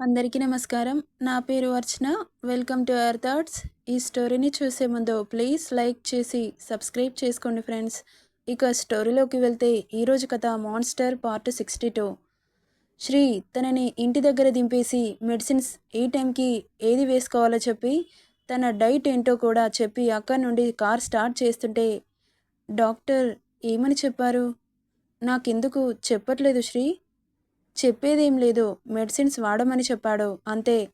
అందరికీ నమస్కారం. నా పేరు Archana. Welcome to our thoughts. ఈ స్టోరీని చూసే ముందు ప్లీజ్ లైక్ చేసి సబ్స్క్రైబ్ చేసుకోండి ఫ్రెండ్స్. ఇక స్టోరీలోకి వెళ్తే ఈరోజు కథ మాన్స్టర్ పార్ట్ 62. శ్రీ తనని ఇంటి దగ్గర దింపేసి మెడిసిన్స్ ఏ టైంకి ఏది వేసుకోవాలో చెప్పి తన డైట్ ఏంటో కూడా చెప్పి అక్కడి నుండి కార్ స్టార్ట్ చేస్తుంటే డాక్టర్ ఏమని చెప్పారు? నాకెందుకు చెప్పట్లేదు శ్రీ? చెప్పేదేం లేదు. మెడిసిన్స్ వాడమని చెప్పాడు. అంతే.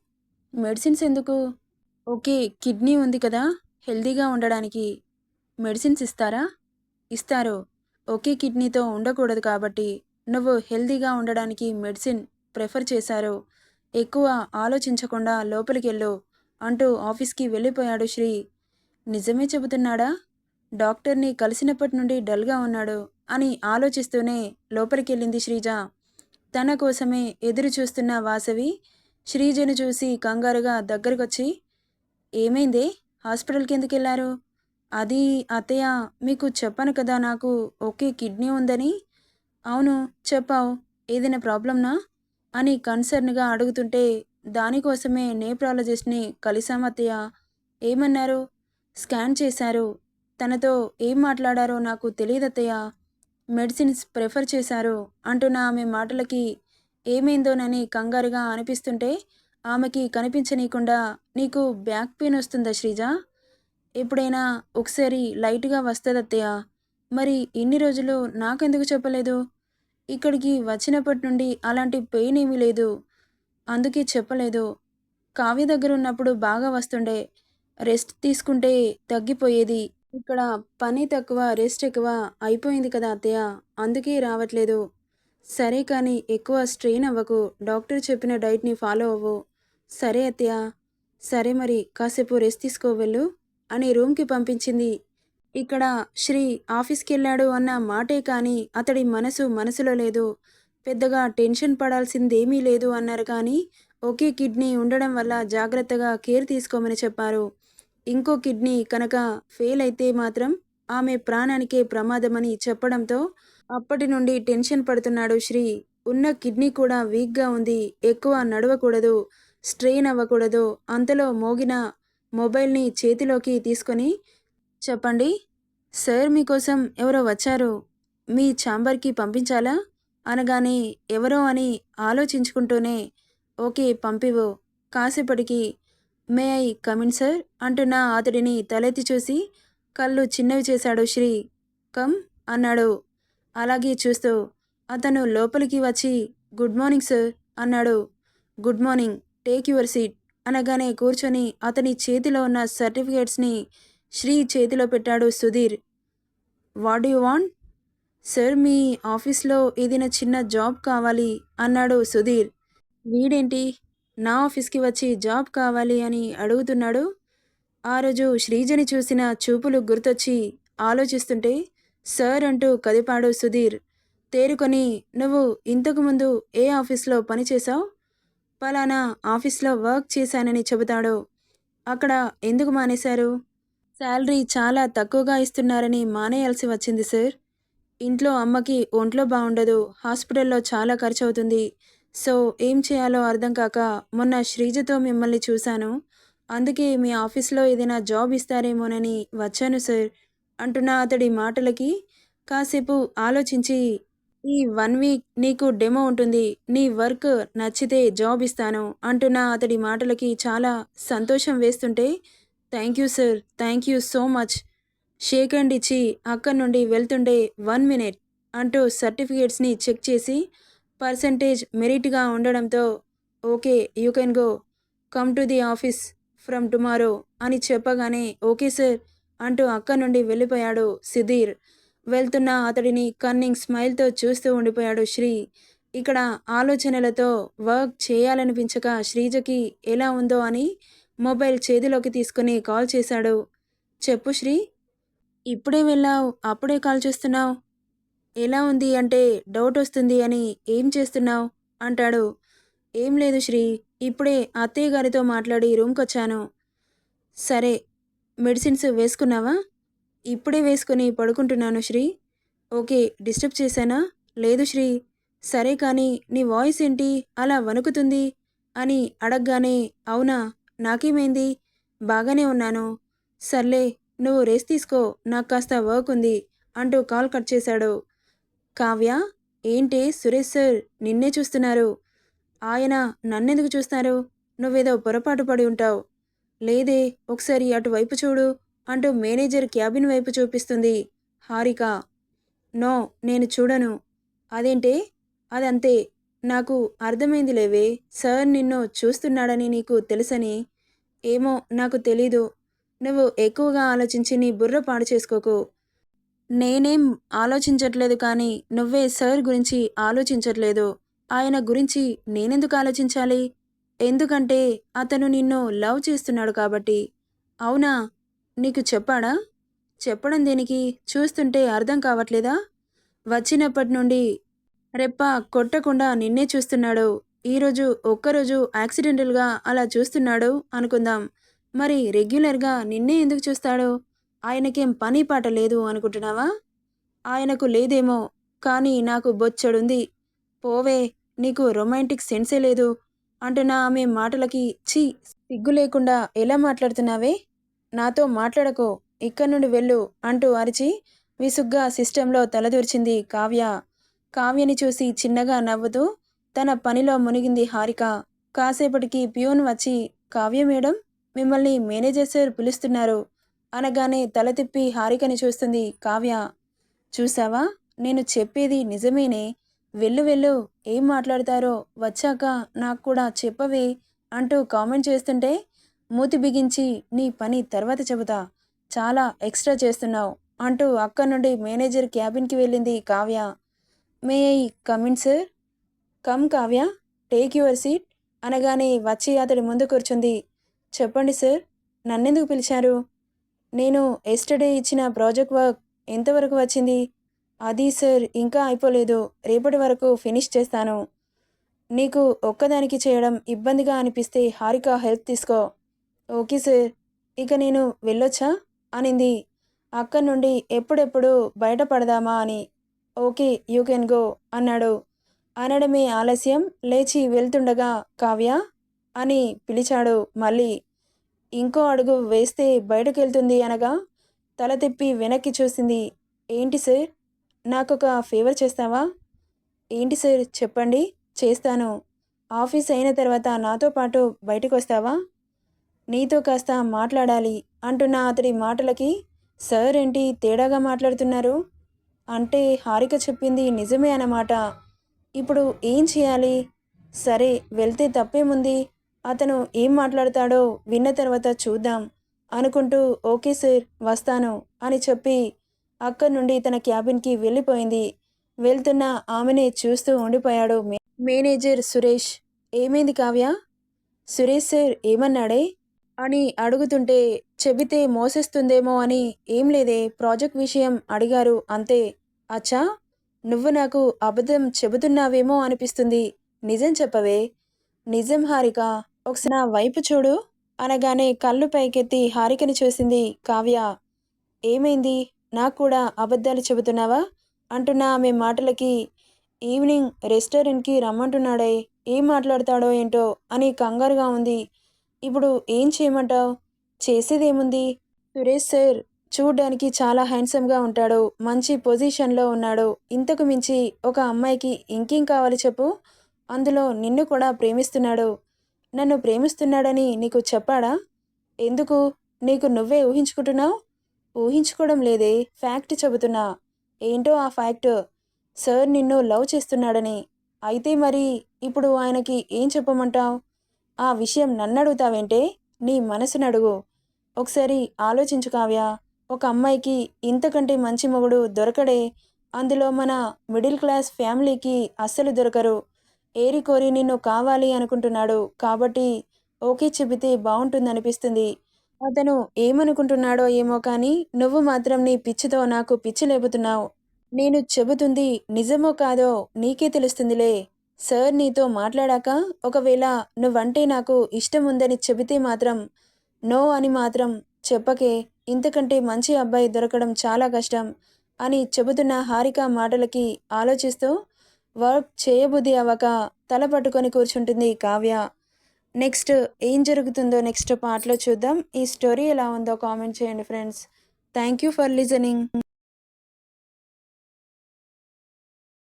మెడిసిన్స్ ఎందుకు? ఓకే కిడ్నీ ఉంది కదా. హెల్తీగా ఉండడానికి మెడిసిన్స్ ఇస్తారా? ఇస్తారు. ఒకే కిడ్నీతో ఉండకూడదు కాబట్టి. నువ్వు హెల్తీగా ఉండడానికి మెడిసిన్ ప్రిఫర్ చేశారు. ఎక్కువ ఆలోచించకుండా లోపలికెళ్ళు అంటూ ఆఫీస్కి వెళ్ళిపోయాడు శ్రీ. నిజమే చెబుతున్నాడా? డాక్టర్ని కలిసినప్పటి నుండి డల్గా ఉన్నాడు అని ఆలోచిస్తూనే లోపలికి వెళ్ళింది శ్రీజ. తన కోసమే ఎదురు చూస్తున్న వాసవి శ్రీజను చూసి కంగారుగా దగ్గరకొచ్చి ఏమైందే? హాస్పిటల్కి ఎందుకు వెళ్ళారు అది అత్తయ్య మీకు చెప్పాను కదా నాకు ఒకే కిడ్నీ ఉందని. అవును చెప్పావు. ఏదైనా ప్రాబ్లంనా అని కన్సర్న్గా అడుగుతుంటే దానికోసమే నేప్రాలజిస్ట్ని కలిసాం అత్తయ్య. ఏమన్నారు? స్కాన్ చేశారు. తనతో ఏం మాట్లాడారో నాకు తెలియదత్తయ్య. మెడిసిన్స్ ప్రిఫర్ చేశారు అంటున్న ఆమె మాటలకి ఏమైందోనని కంగారుగా అనిపిస్తుంటే ఆమెకి కనిపించనీయకుండా నీకు బ్యాక్ పెయిన్ వస్తుందా శ్రీజ? ఎప్పుడైనా ఒకసారి లైట్గా వస్తుందత్తయ్య మరి ఇన్ని రోజులు నాకెందుకు చెప్పలేదు? ఇక్కడికి వచ్చినప్పటి నుండి అలాంటి పెయిన్ ఏమీ లేదు. అందుకే చెప్పలేదు. కావ్య దగ్గర ఉన్నప్పుడు బాగా వస్తుండే. రెస్ట్ తీసుకుంటే తగ్గిపోయేది. ఇక్కడ పని తక్కువ రెస్ట్ ఎక్కువ అయిపోయింది కదా అత్తయ్య. అందుకే రావట్లేదు. సరే కానీ ఎక్కువ స్ట్రెయిన్ అవ్వకు. డాక్టర్ చెప్పిన డైట్ని ఫాలో అవ్వు. సరే అత్తయ్య. సరే మరి కాసేపు రెస్ట్ తీసుకో వెళ్ళు అని రూమ్కి పంపించింది. ఇక్కడ శ్రీ ఆఫీస్కి వెళ్ళాడు అన్న మాటే కానీ అతడి మనసు మనసులో లేదు. పెద్దగా టెన్షన్ పడాల్సిందేమీ లేదు అన్నారు కానీ ఒకే కిడ్నీ ఉండడం వల్ల జాగ్రత్తగా కేర్ తీసుకోమని చెప్పారు. ఇంకో కిడ్నీ కనుక ఫెయిల్ అయితే మాత్రం ఆమె ప్రాణానికే ప్రమాదమని చెప్పడంతో అప్పటి నుండి టెన్షన్ పడుతున్నాడు శ్రీ. ఉన్న కిడ్నీ కూడా వీక్గా ఉంది. ఎక్కువ నడవకూడదు. స్ట్రెయిన్ అవ్వకూడదు. అంతలో మోగిన మొబైల్ని చేతిలోకి తీసుకొని చెప్పండి. సార్ మీకోసం ఎవరో వచ్చారు? మీ ఛాంబర్కి పంపించాలా? అనగానే ఎవరో అని ఆలోచించుకుంటూనే ఓకే పంపివు కాసేపటికి మే ఐ కమిన్ సార్? అంటున్న అతడిని తలెత్తి చూసి కళ్ళు చిన్నవి చేశాడు శ్రీ కమ్ అన్నాడు. అలాగే చూస్తూ అతను లోపలికి వచ్చి గుడ్ మార్నింగ్ సార్ అన్నాడు. Good morning take your seat అనగానే కూర్చొని అతని చేతిలో ఉన్న సర్టిఫికేట్స్ని శ్రీ చేతిలో పెట్టాడు Sudheer. What you want? Sir మీ ఆఫీస్లో ఏదైనా చిన్న జాబ్ కావాలి అన్నాడు సుధీర్. వీడేంటి? నా ఆఫీస్కి వచ్చి జాబ్ కావాలి అని అడుగుతున్నాడు. ఆ రోజు శ్రీజని చూసిన చూపులు గుర్తొచ్చి ఆలోచిస్తుంటే సార్ అంటూ కదిపాడు సుధీర్. తేరుకొని నువ్వు ఇంతకుముందు ఏ ఆఫీస్లో పనిచేశావు పలానా ఆఫీస్లో వర్క్ చేశానని చెబుతాడు. అక్కడ ఎందుకు మానేశారు? శాలరీ చాలా తక్కువగా ఇస్తున్నారని మానేయాల్సి వచ్చింది సార్. ఇంట్లో అమ్మకి ఒంట్లో బాగుండదు హాస్పిటల్లో చాలా ఖర్చు అవుతుంది సో ఏం చేయాలో అర్థం కాక మొన్న శ్రీజతో మిమ్మల్ని చూశాను. అందుకే మీ ఆఫీస్లో ఏదైనా జాబ్ ఇస్తారేమోనని వచ్చాను సార్ అంటున్న అతడి మాటలకి కాసేపు ఆలోచించి ఈ వన్ వీక్ నీకు డెమో ఉంటుంది నీ వర్క్ నచ్చితే జాబ్ ఇస్తాను అంటున్న అతడి మాటలకి చాలా సంతోషం వేస్తుంటే thank you sir thank you so much. Shake hand ఇచ్చి అక్కడి నుండి వెళ్తుండే వన్ మినిట్ అంటూ సర్టిఫికేట్స్ని చెక్ చేసి పర్సంటేజ్ మెరిట్గా ఉండడంతో okay you can go. Come to the office from tomorrow అని చెప్పగానే ఓకే సార్ అంటూ అక్క నుండి వెళ్ళిపోయాడు సుధీర్. వెళ్తున్న అతడిని కన్నింగ్ స్మైల్తో చూస్తూ ఉండిపోయాడు శ్రీ. ఇక్కడ ఆలోచనలతో వర్క్ చేయాలనిపించక శ్రీజకి ఎలా ఉందో అని మొబైల్ చేతిలోకి తీసుకుని కాల్ చేశాడు. చెప్పు శ్రీ. ఇప్పుడే వెళ్ళావు అప్పుడే కాల్ చేస్తున్నావు. ఎలా ఉంది? అంటే డౌట్ వస్తుంది అని ఏం చేస్తున్నావు? అంటాడు. ఏం లేదు శ్రీ ఇప్పుడే అత్తయ్య గారితో మాట్లాడి రూమ్కి వచ్చాను. సరే మెడిసిన్స్ వేసుకున్నావా? ఇప్పుడే వేసుకొని పడుకుంటున్నాను శ్రీ. ఓకే డిస్టర్బ్ చేశానా? లేదు శ్రీ. సరే కానీ నీ వాయిస్ ఏంటి? అలా వణుకుతుంది? అని అడగగానే అవునా నాకేమైంది? బాగానే ఉన్నాను. సర్లే నువ్వు రేస్ తీసుకో నాకు కాస్త వర్క్ ఉంది అంటూ కాల్ కట్ చేశాడు. కావ్య ఏంటి సురేష్ సార్ నిన్నే చూస్తున్నారు? ఆయన నన్నెందుకు చూస్తున్నారు? నువ్వేదో పొరపాటు పడి ఉంటావు. లేదే ఒకసారి అటువైపు చూడు అంటూ మేనేజర్ క్యాబిన్ వైపు చూపిస్తుంది హారిక. నో నేను చూడను. అదేంటే? అదంతే. నాకు అర్థమైంది లేవే. సార్ నిన్ను చూస్తున్నాడని నీకు తెలుసని? ఏమో నాకు తెలీదు. నువ్వు ఎక్కువగా ఆలోచించి నీ బుర్ర పాడు చేసుకోకు. నేనేం ఆలోచించట్లేదు కానీ నువ్వే సార్ గురించి ఆలోచించట్లేదు. ఆయన గురించి నేనెందుకు ఆలోచించాలి? ఎందుకంటే అతను నిన్ను లవ్ చేస్తున్నాడు కాబట్టి. అవునా? నీకు చెప్పాడా? చెప్పడం దేనికి చూస్తుంటే అర్థం కావట్లేదా? వచ్చినప్పటి నుండి రెప్ప కొట్టకుండా నిన్నే చూస్తున్నాడు. ఈరోజు ఒక్కరోజు యాక్సిడెంటల్గా అలా చూస్తున్నాడు అనుకుందాం. మరి రెగ్యులర్గా నిన్నే ఎందుకు చూస్తాడు? ఆయనకేం పని పాట లేదు అనుకుంటున్నావా? ఆయనకు లేదేమో కానీ నాకు బొచ్చడుంది. పోవే నీకు రొమాంటిక్ సెన్సే లేదు. అంటున్న ఆమె మాటలకి ఛీ సిగ్గు లేకుండా ఎలా మాట్లాడుతున్నావే? నాతో మాట్లాడకో ఇక్కడి నుండి వెళ్ళు అంటూ అరిచి విసుగ్గా సిస్టంలో తలదూర్చింది కావ్య. కావ్యని చూసి చిన్నగా నవ్వుతూ తన పనిలో మునిగింది హారిక. కాసేపటికి ప్యూన్ వచ్చి కావ్య మేడం మిమ్మల్ని మేనేజర్ సార్ పిలుస్తున్నారు. అనగానే తల తిప్పి హారికని చూస్తుంది కావ్య. చూసావా నేను చెప్పేది నిజమేనే. వెళ్ళు వెళ్ళు. ఏం మాట్లాడతారో? వచ్చాక నాకు కూడా చెప్పవే అంటూ కామెంట్ చేస్తుంటే మూతి బిగించి నీ పని తర్వాత చెబుతా. చాలా ఎక్స్ట్రా చేస్తున్నావు అంటూ అక్క నుండి మేనేజర్ క్యాబిన్కి వెళ్ళింది Kavya. May I come in sir. Come Kavya. Take your seat అనగానే వచ్చి అతడి ముందు కూర్చుంది. చెప్పండి సార్. నన్నెందుకు పిలిచారు? నేను ఎస్టర్డే ఇచ్చిన ప్రాజెక్ట్ వర్క్ ఎంతవరకు వచ్చింది? అది సార్ ఇంకా అయిపోలేదు. రేపటి వరకు ఫినిష్ చేస్తాను. నీకు ఒక్కదానికి చేయడం ఇబ్బందిగా అనిపిస్తే హారిక హెల్ప్ తీసుకో. ఓకే సార్ ఇక నేను వెళ్ళొచ్చా? అనింది. అక్కడి నుండి ఎప్పుడెప్పుడు బయటపడదామా అని. ఓకే యూ కెన్ గో అన్నాడు. అనడమే ఆలస్యం. లేచి వెళ్తుండగా కావ్య అని పిలిచాడు. మళ్ళీ ఇంకో అడుగు వేస్తే బయటకెళ్తుంది అనగా తల తిప్పి వెనక్కి చూసింది. ఏంటి సార్? నాకొక ఫేవర్ చేస్తావా? ఏంటి సార్? చెప్పండి. చేస్తాను. ఆఫీస్ అయిన తర్వాత నాతో పాటు బయటకు వస్తావా నీతో కాస్త మాట్లాడాలి అంటున్న అతడి మాటలకి సార్ ఏంటి తేడాగా మాట్లాడుతున్నారు? అంటే హారిక చెప్పింది నిజమే అన్నమాట. ఇప్పుడు ఏం చేయాలి? సరే వెళ్తే తప్పేముంది? అతను ఏం మాట్లాడతాడో విన్న తర్వాత చూద్దాం అనుకుంటూ ఓకే సార్ వస్తాను అని చెప్పి అక్కడి నుండి తన క్యాబిన్కి వెళ్ళిపోయింది. వెళ్తున్న ఆమెనే చూస్తూ ఉండిపోయాడు మే- మేనేజర్ సురేష్. ఏమైంది కావ్య? సురేష్ సార్ ఏమన్నాడే? అని అడుగుతుంటే చెబితే మోసేస్తుందేమో అని ఏం లేదే ప్రాజెక్ట్ విషయం అడిగారు అంతే. అచ్చా నువ్వు నాకు అబద్ధం చెబుతున్నావేమో అనిపిస్తుంది. నిజం చెప్పవే. నిజం హారిక ఒకసారి నా వైపు చూడు అనగానే కళ్ళు పైకెత్తి హారికని చూసింది కావ్య. ఏమైంది? నాకు కూడా అబద్ధాలు చెబుతున్నావా? అంటున్న ఆమె మాటలకి ఈవినింగ్ రెస్టారెంట్కి రమ్మంటున్నాడే. ఏం మాట్లాడతాడో ఏంటో అని కంగారుగా ఉంది. ఇప్పుడు ఏం చేయమంటావు? చేసేదేముంది? సురేష్ సార్ చూడ్డానికి చాలా హ్యాండ్సమ్గా ఉంటాడు. మంచి పొజిషన్లో ఉన్నాడు. ఇంతకు మించి ఒక అమ్మాయికి ఇంకేం కావాలి చెప్పు? అందులో నిన్ను కూడా ప్రేమిస్తున్నాడు. నన్ను ప్రేమిస్తున్నాడని నీకు చెప్పాడా? ఎందుకు? నీకు నువ్వే ఊహించుకుంటున్నావు? ఊహించుకోవడం లేదే ఫ్యాక్ట్ చెబుతున్నా. ఏంటో ఆ ఫ్యాక్ట్? సార్ నిన్ను లవ్ చేస్తున్నాడని. అయితే మరి ఇప్పుడు ఆయనకి ఏం చెప్పమంటావు? ఆ విషయం నన్ను అడుగుతావేంటే నీ మనసును అడుగు. ఒకసారి ఆలోచించు కావ్య. ఒక అమ్మాయికి ఇంతకంటే మంచి మొగుడు దొరకడే అందులో మన మిడిల్ క్లాస్ ఫ్యామిలీకి అస్సలు దొరకరు. ఏరి కోరి నిన్ను కావాలి అనుకుంటున్నాడు. కాబట్టి ఓకే చెబితే బాగుంటుందనిపిస్తుంది అతను ఏమనుకుంటున్నాడో ఏమో కానీ నువ్వు మాత్రం నీ పిచ్చితో నాకు పిచ్చి లేపుతున్నావు. నేను చెబుతుంది నిజమో కాదో నీకే తెలుస్తుందిలే. సార్ నీతో మాట్లాడాక ఒకవేళ నువ్వంటే నాకు ఇష్టం ఉందని చెబితే మాత్రం నో అని మాత్రం చెప్పకే. ఇంతకంటే మంచి అబ్బాయి దొరకడం చాలా కష్టం అని చెబుతున్న హారిక మాటలకి ఆలోచిస్తూ వర్క్ చేయబుద్ధి అవ్వక తల పట్టుకొని కూర్చుంటుంది కావ్య. నెక్స్ట్ ఏం జరుగుతుందో నెక్స్ట్ పార్ట్లో చూద్దాం. ఈ స్టోరీ ఎలా ఉందో కామెంట్ చేయండి friends. Thank you for listening.